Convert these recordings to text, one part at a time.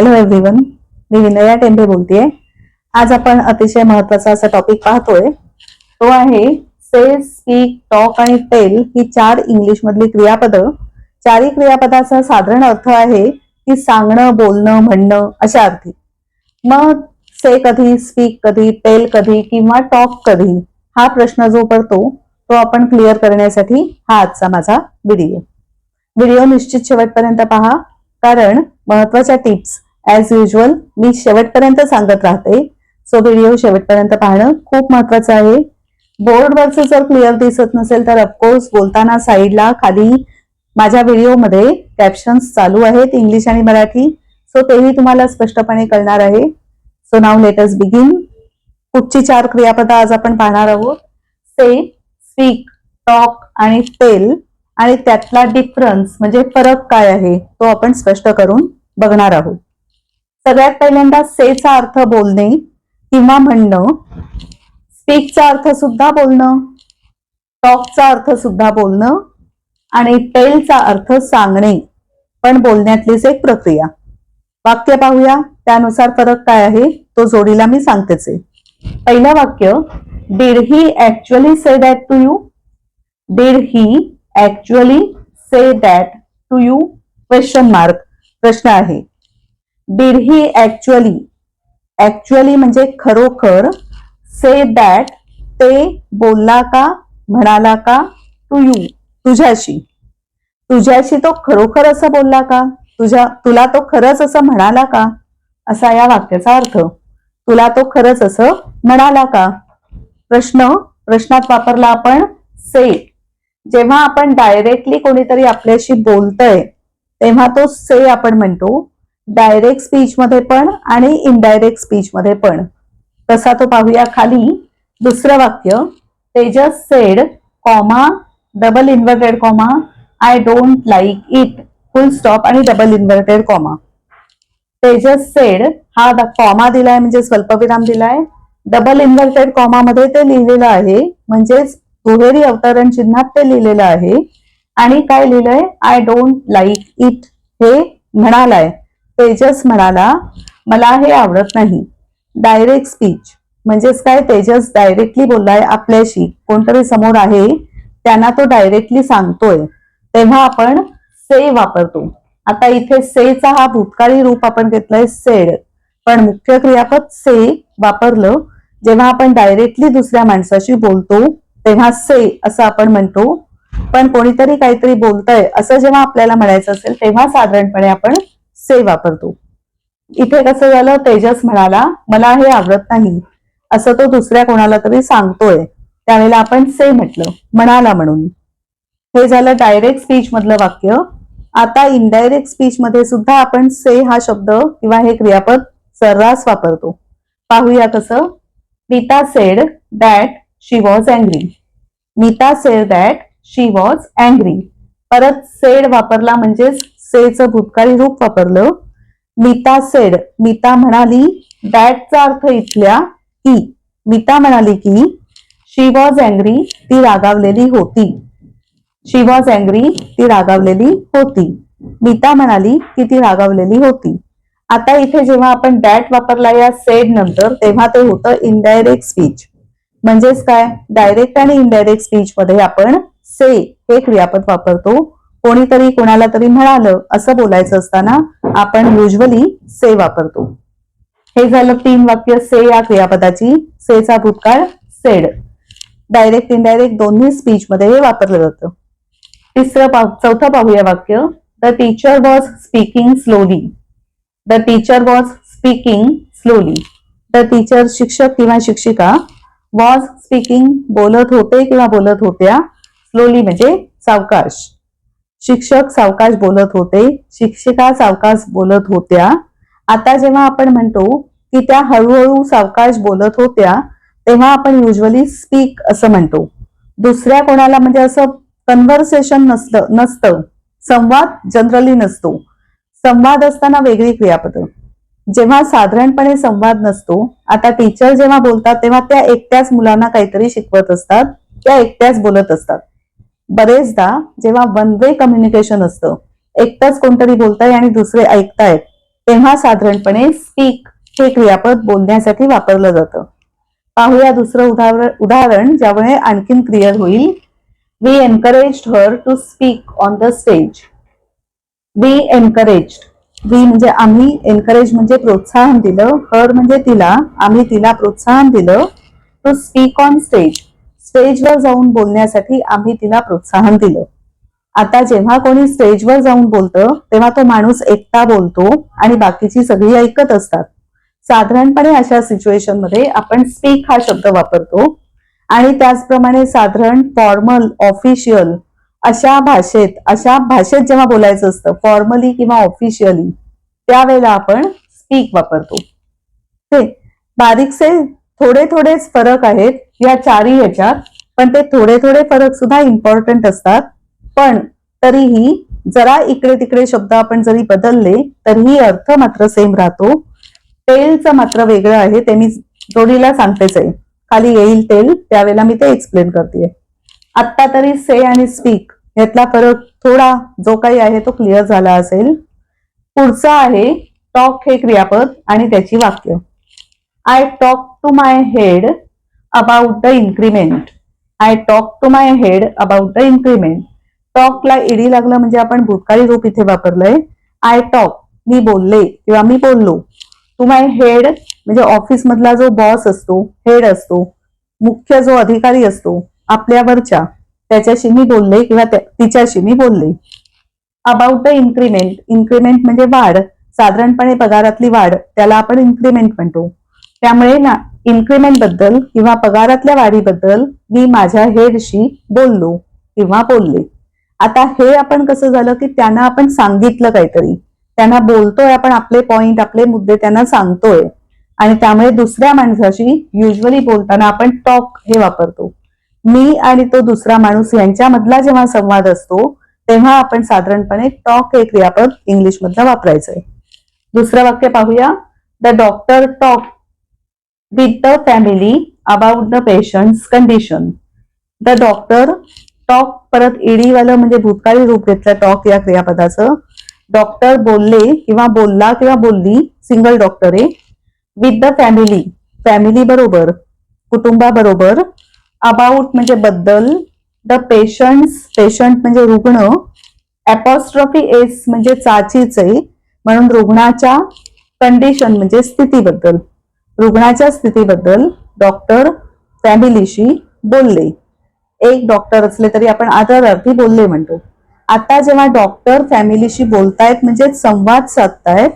Hello everyone मी विनया टेंबे बोलतेय. आज आपण अतिशय महत्त्वाचा असा टॉपिक पाहतोय. तो आहे से स्पीक टॉक आणि टेल ही चार इंग्लिश मधली क्रियापदं. चारही क्रियापदाचा साधारण अर्थ आहे की सांगणं बोलणं म्हणणं अशा अर्थी. मग से कधी स्पीक कधी टेल कधी किंवा टॉक कधी हा प्रश्न जो पडतो तो आपण क्लिअर करण्यासाठी हा आजचा माझा व्हिडिओ व्हिडिओ निश्चित शेवटपर्यंत पहा कारण महत्त्वाच्या टिप्स ऍज युजल मी शेवटपर्यंत सांगत राहते. सो व्हिडिओ शेवटपर्यंत पाहणं खूप महत्वाचं आहे. बोर्डवरचं जर क्लिअर दिसत नसेल तर ऑफकोर्स बोलताना साईडला खाली माझ्या व्हिडिओमध्ये कॅप्शन्स चालू आहेत इंग्लिश आणि मराठी. सो तेही तुम्हाला स्पष्टपणे कळणार आहे. सो नाव लेटस बिगिन कुठची चार क्रियापदं आज आपण पाहणार आहोत. से स्पीक टॉक आणि टेल आणि त्यातला डिफरन्स म्हणजे फरक काय आहे तो आपण स्पष्ट करून बघणार आहोत. सगळ्यात पहिल्यांदा सेचा अर्थ बोलणे किंवा म्हणणं. स्पीकचा अर्थ सुद्धा बोलणं. टॉकचा अर्थ सुद्धा बोलणं. आणि टेलचा अर्थ सांगणे. पण बोलण्यातलीच एक प्रक्रिया. वाक्य पाहूया. त्यानुसार फरक काय आहे? तो जोडीला मी सांगतेच आहे. पहिलं वाक्य did he actually say that to you did he actually say that to you question mark प्रश्न आहे. डीड ही ऍक्च्युअली ऍक्च्युअली म्हणजे खरोखर से दॅट ते बोलला का म्हणाला का टू यू तुझ्याशी? तुझ्याशी तो खरोखर असं बोलला का? तुझ्या तुला तो खरंच असं म्हणाला का? असा या वाक्याचा अर्थ. तुला तो खरंच असं म्हणाला का? प्रश्न प्रश्नात वापरला आपण से जेव्हा आपण डायरेक्टली कोणीतरी आपल्याशी बोलतय तेव्हा तो से आपण म्हणतो डायरेक्ट स्पीचमध्ये पण आणि इनडायरेक्ट स्पीचमध्ये पण. तसा तो पाहूया खाली. दुसरं वाक्य Tejas said comma double inverted comma I don't like it full stop आणि double inverted comma Tejas said हा कॉमा दिलाय म्हणजे स्वल्पविराम दिलाय. डबल इन्व्हर्टेड कॉमा मध्ये ते लिहिलेलं आहे म्हणजेच दुहेरी अवतरण चिन्हात ते लिहिलेलं आहे. आणि काय लिहिलंय? आय डोंट लाईक इट हे म्हणालाय. तेजस म्हणाला मला हे आवडत नाही. डायरेक्ट स्पीच म्हणजेच काय तेजस डायरेक्टली बोललाय आपल्याशी. कोणतरी समोर आहे त्यांना तो डायरेक्टली सांगतोय. तेव्हा आपण से वापरतो. आता इथे सेचा हा भूतकाळी रूप आपण घेतलाय सेड. पण मुख्य क्रियापद से वापरलं जेव्हा आपण डायरेक्टली दुसऱ्या माणसाशी बोलतो तेव्हा से असं आपण म्हणतो. पण कोणीतरी काहीतरी बोलतंय असं जेव्हा आपल्याला म्हणायचं असेल तेव्हा साधारणपणे आपण से वापरतो. इथे कसं झालं? तेजस म्हणाला मला हे आवडत नाही. असं तो दुसऱ्या कोणाला तरी सांगतोय. त्यावेळेला आपण से म्हटलं म्हणाला म्हणून. हे झालं डायरेक्ट स्पीच मधलं वाक्य. आता इनडायरेक्ट स्पीच मध्ये सुद्धा आपण से हा शब्द किंवा हे क्रियापद सर्रास वापरतो. पाहूया कसं? Meeta said that she was angry Meeta said that she was angry परत सेड वापरला म्हणजेच सेचं भूतकाळी रूप वापरलं. मीता सेड. मीता म्हणाली दॅटचा अर्थ इथल्या की. मीता म्हणाली की शी वॉज अँग्री ती रागावलेली होती. शी वॉज अँग्री ती रागावलेली होती. मीता म्हणाली की ती रागावलेली होती. आता इथे जेव्हा आपण डॅट वापरला या सेड नंतर तेव्हा ते होतं इनडायरेक्ट स्पीच म्हणजेच काय? डायरेक्ट आणि इनडायरेक्ट स्पीच मध्ये आपण से हे क्रियापद वापरतो. कोणीतरी कोणाला तरी म्हणालं असं बोलायचं असताना आपण युजली से वापरतो. हे झालं तीन वाक्य से या क्रियापदाची. सेचा भूतकाळ सेड. डायरेक्ट इनडायरेक्ट दोन्ही स्पीच मध्ये हे वापरलं जातं. तिसरं चौथं पाहूया वाक्य. The teacher was speaking slowly the teacher was speaking slowly the teacher शिक्षक किंवा शिक्षिका वॉज स्पीकिंग बोलत होते किंवा बोलत होत्या. स्लोली म्हणजे सावकाश. शिक्षक सावकाश बोलत होते शिक्षिका सावकाश बोलत होत्या. आता जेव्हा आपण म्हणतो की त्या हळूहळू सावकाश बोलत होत्या तेव्हा आपण युजली स्पीक असं म्हणतो. दुसऱ्या कोणाला म्हणजे असं कन्व्हर्सेशन नसतं नसतं. संवाद जनरली नसतो. संवाद असताना वेगळी क्रियापद. जेव्हा साधारणपणे संवाद नसतो आता टीचर जेव्हा बोलतात तेव्हा त्या एकट्याच मुलांना काहीतरी शिकवत असतात त्या एकट्याच बोलत असतात. बरेचदा जेव्हा वन वे कम्युनिकेशन असतं एकटाच कोणतरी बोलताय आणि दुसरे ऐकतायत तेव्हा साधारणपणे स्पीक हे क्रियापद बोलण्यासाठी वापरलं जातं. पाहूया दुसरं उदाहरण उदाहरण ज्यामुळे आणखीन क्लिअर होईल. We encourage her to speak on the stage we encourage we म्हणजे आम्ही एनकरेज म्हणजे प्रोत्साहन दिलं हर म्हणजे तिला आम्ही तिला प्रोत्साहन दिलं टू स्पीक ऑन स्टेज स्टेजवर जाऊन बोलण्यासाठी आम्ही तिला प्रोत्साहन दिलं. आता जेव्हा कोणी स्टेजवर जाऊन बोलतं तेव्हा तो माणूस एकटा बोलतो आणि बाकीची सगळी ऐकत असतात. साधारणपणे अशा सिच्युएशनमध्ये आपण स्पीक हा शब्द वापरतो. आणि त्याचप्रमाणे साधारण फॉर्मल ऑफिशियल अशा भाषेत अशा भाषेत जेव्हा बोलायचं असतं फॉर्मली किंवा ऑफिशियली त्यावेळेला आपण स्पीक वापरतो. ते बारीकसे थोडे थोडेच फरक आहेत या चारही ह्याच्यात पण ते थोडे थोडे फरक सुद्धा इम्पॉर्टंट असतात. पण तरीही जरा इकडे तिकडे शब्द आपण जरी बदलले तरीही अर्थ मात्र सेम राहतो. तेलचं मात्र वेगळं आहे ते मी जोडीला सांगतेच आहे. खाली येईल तेल त्यावेळेला मी ते एक्सप्लेन करते आत्ता तरी से आणि स्पीक यातला फरक थोडा जो काही आहे तो क्लिअर झाला असेल. पुढचा आहे टॉक हे क्रियापद आणि त्याची वाक्य. I talk to my head about the increment I talk to my head about the increment टॉकला ED लागलं म्हणजे आपण भूतकाळी रूप इथे वापरलंय. आय टॉक मी बोलले किंवा मी बोललो. टू माय हेड म्हणजे ऑफिस मधला जो बॉस असतो हेड असतो मुख्य जो अधिकारी असतो आपल्यावरच्या त्याच्याशी मी बोलले किंवा तिच्याशी मी बोलले. अबाउट द इन्क्रीमेंट इन्क्रीमेंट म्हणजे वाढ. साधारणपणे पगारातली वाढ त्याला आपण इन्क्रीमेंट म्हणतो. त्यामुळे ना इन्क्रीमेंटबद्दल किंवा पगारातल्या वाढीबद्दल मी माझ्या हेडशी बोललो किंवा बोलले. आता हे आपण कसं झालं की त्यांना आपण सांगितलं काहीतरी. त्यांना बोलतोय आपण आपले पॉइंट आपले मुद्दे त्यांना सांगतोय. आणि त्यामुळे दुसऱ्या माणसाशी युजली बोलताना आपण टॉक हे वापरतो. मी आणि तो दुसरा माणूस यांच्यामधला जेव्हा संवाद असतो तेव्हा आपण साधारणपणे टॉक हे क्रियापद इंग्लिश मधलं वापरायचंय. दुसरं वाक्य पाहूया. The doctor talk with the family about the patient condition the doctor talk परत ईडी वालं म्हणजे भूतकाळी रूप घेतलं टॉक या क्रियापदाचं. डॉक्टर बोलले किंवा बोलला किंवा बोलली सिंगल डॉक्टर आहे. विथ द फॅमिली फॅमिली बरोबर कुटुंबाबरोबर अबाउट म्हणजे बद्दल द पेशंट्स पेशंट म्हणजे रुग्ण अपॉस्ट्रॉफी एस म्हणजे चाचीच आहे. म्हणून रुग्णाच्या कंडिशन म्हणजे स्थितीबद्दल. रुग्णाच्या स्थितीबद्दल डॉक्टर फॅमिलीशी बोलले. एक डॉक्टर असले तरी आपण आदरार्थी बोलले म्हणतो. आता जेव्हा डॉक्टर फॅमिलीशी बोलतायत म्हणजे संवाद साधतायत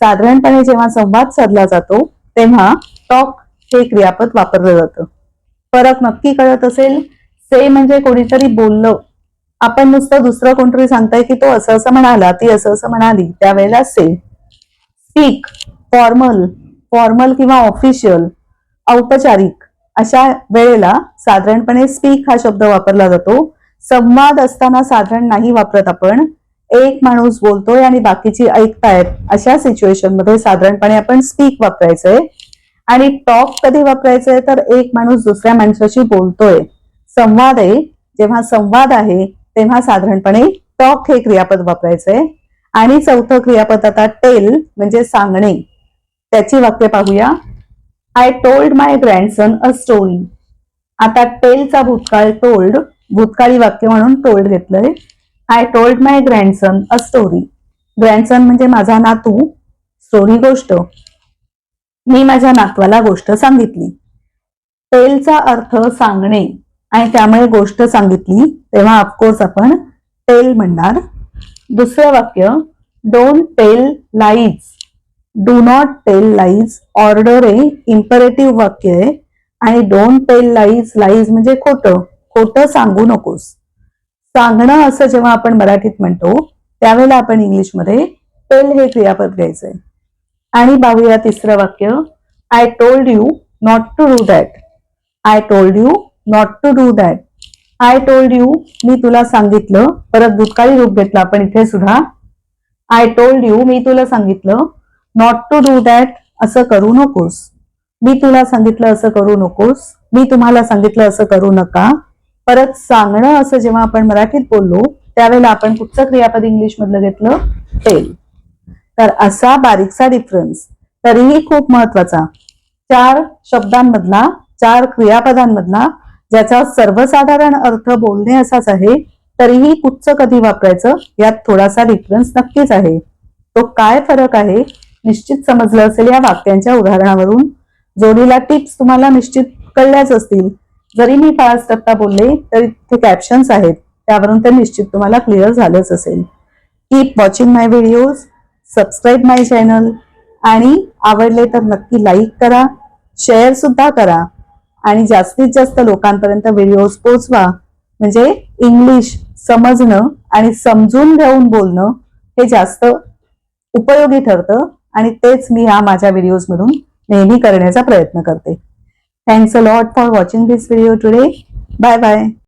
साधारणपणे जेव्हा संवाद साधला जातो तेव्हा टॉक हे क्रियापद वापरलं जातं. फरक नक्की कळत असेल से म्हणजे कोणीतरी बोललं. आपण नुसतं दुसरं कोणतरी सांगताय की तो असं असं म्हणाला ती असं असं म्हणाली त्यावेळेला से. स्पीक फॉर्मल फॉर्मल किंवा ऑफिशियल औपचारिक अशा वेळेला साधारणपणे स्पीक हा शब्द वापरला जातो. संवाद असताना साधारण नाही वापरत आपण. एक माणूस बोलतोय आणि बाकीची ऐकतायत. अशा सिच्युएशनमध्ये साधारणपणे आपण स्पीक वापरायचंय. आणि टॉक कधी वापरायचंय? तर एक माणूस दुसऱ्या माणसाशी बोलतोय. संवाद आहे. जेव्हा संवाद आहे तेव्हा साधारणपणे टॉक हे क्रियापद वापरायचंय. आणि चौथं क्रियापद आता टेल म्हणजे सांगणे. त्याची वाक्य पाहूया. I told my grandson a story आता टेलचा भूतकाळ टोल्ड भूतकाळी वाक्य म्हणून टोल्ड घेतलंय. I told my grandson a story grandson म्हणजे माझा नातू. स्टोरी गोष्ट. मी माझ्या नातवाला गोष्ट सांगितली. टेलचा अर्थ सांगणे आणि त्यामुळे गोष्ट सांगितली तेव्हा ऑफकोर्स आपण टेल म्हणणार. दुसरं वाक्य don't tell lies do not tell lies order आहे इम्परेटिव्ह वाक्य आहे. आणि डोंट टेल लाईज लाईज म्हणजे खोटं. खोटं सांगू नकोस. सांगणं असं जेव्हा आपण मराठीत म्हणतो त्यावेळेला आपण इंग्लिशमध्ये टेल हे क्रियापद घ्यायचंय आणि पाहूया तिसरं वाक्य. I told you not to do that I told you not to do that I told you मी तुला सांगितलं परत दुष्काळी रूप घेतलं आपण इथे सुद्धा. आय टोल्ड यू मी तुला सांगितलं नॉट टू डू दॅट असं करू नकोस. मी तुला सांगितलं असं करू नकोस. मी तुम्हाला सांगितलं असं करू नका. परत सांगणं असं जेव्हा आपण मराठीत बोललो त्यावेळेला आपण कुठचं क्रियापद इंग्लिश मधलं घेतलं टेल तर असा बारीकसा डिफरन्स तरीही खूप महत्त्वाचा चार शब्दांमधला चार क्रियापदांमधला ज्याचा सर्वसाधारण अर्थ बोलणे असाच आहे तरीही कुठचं कधी वापरायचं यात थोडासा डिफरन्स नक्कीच आहे. तो काय फरक आहे? निश्चित समजलं असेल या वाक्यांच्या उदाहरणावरून. जोडीला टिप्स तुम्हाला निश्चित कळल्याच असतील. जरी मी पाच टप्पा बोलले तरी ते कॅप्शन्स आहेत. त्यावरून ते निश्चित तुम्हाला क्लिअर झालंच असेल. Keep watching my videos subscribe my channel आणि आवडले तर नक्की लाईक करा शेअर सुद्धा करा. आणि जास्तीत जास्त लोकांपर्यंत व्हिडिओज पोचवा म्हणजे इंग्लिश समजणं आणि समजून घेऊन बोलणं हे जास्त उपयोगी ठरतं. आणि तेच मी ह्या माझ्या व्हिडिओज मधून नेहमी करण्याचा प्रयत्न करते. Thanks a lot for watching this video today bye bye